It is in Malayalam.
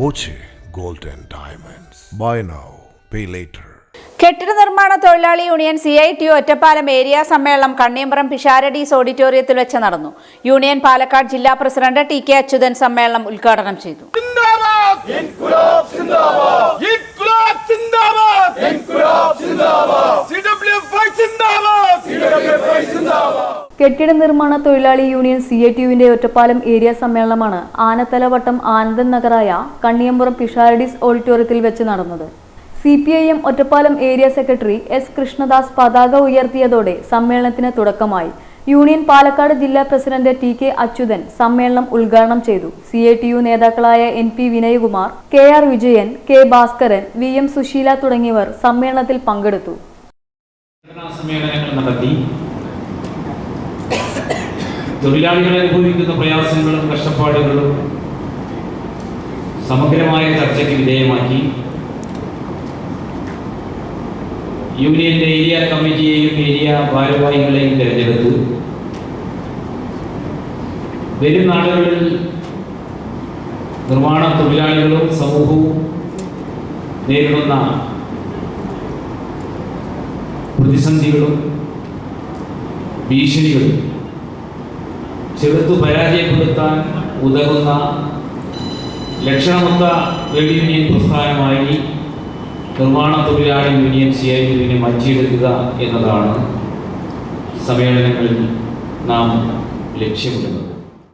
Boche golden diamonds. Buy now pay later കെട്ടിട നിർമ്മാണ തൊഴിലാളി union C I T Ottapalam area സമ്മേളനം കണ്ണിയമ്പ്രം പിഷാരഡീസ് ഓഡിറ്റോറിയത്തിൽ വെച്ച് നടന്നു. യൂണിയൻ പാലക്കാട് ജില്ലാ പ്രസിഡന്റ് ടി കെ അച്യുതൻ സമ്മേളനം ഉദ്ഘാടനം ചെയ്തു. കെട്ടിട നിർമ്മാണ തൊഴിലാളി യൂണിയൻ സി എ ടി യുവിന്റെ ഒറ്റപ്പാലം ഏരിയ സമ്മേളനമാണ് ആനത്തലവട്ടം ആനന്ദൻ നഗറായ കണ്ണിയമ്പുറം പിഷാരഡീസ് ഓഡിറ്റോറിയത്തിൽ വെച്ച് നടന്നത്. C P I M Ottapalam area secretary S Krishnadas പതാക ഉയർത്തിയതോടെ സമ്മേളനത്തിന് തുടക്കമായി. യൂണിയൻ പാലക്കാട് ജില്ലാ പ്രസിഡന്റ് ടി കെ അച്യുതൻ സമ്മേളനം ഉദ്ഘാടനം ചെയ്തു. സി എ ടി യു നേതാക്കളായ N P Vinayakumar K R Vijayan K Bhaskaran V M Susheela തുടങ്ങിയവർ സമ്മേളനത്തിൽ പങ്കെടുത്തു. തൊഴിലാളികൾ അനുഭവിക്കുന്ന പ്രയാസങ്ങളും കഷ്ടപ്പാടുകളും സമഗ്രമായ ചർച്ചയ്ക്ക് വിധേയമാക്കി. യൂണിയന്റെ ഏരിയ കമ്മിറ്റിയെയും ഏരിയ ഭാരവാഹികളെയും തിരഞ്ഞെടുത്ത് വരും നാളുകളിൽ നിർമ്മാണ തൊഴിലാളികളും സമൂഹവും നേരിടുന്ന പ്രതിസന്ധികളും ഭീഷണികളും ചെറുത്തു പരാജയപ്പെടുത്താൻ ഉതകുന്ന ലക്ഷണമൊത്ത ട്രേഡ് യൂണിയൻ പ്രസ്ഥാനമായി നിർമ്മാണ തൊഴിലാളി യൂണിയൻ സി ഐ യുവിനെ മാറ്റിയെടുക്കുക എന്നതാണ് സമ്മേളനങ്ങളിൽ നാം ലക്ഷ്യമിടുന്നത്.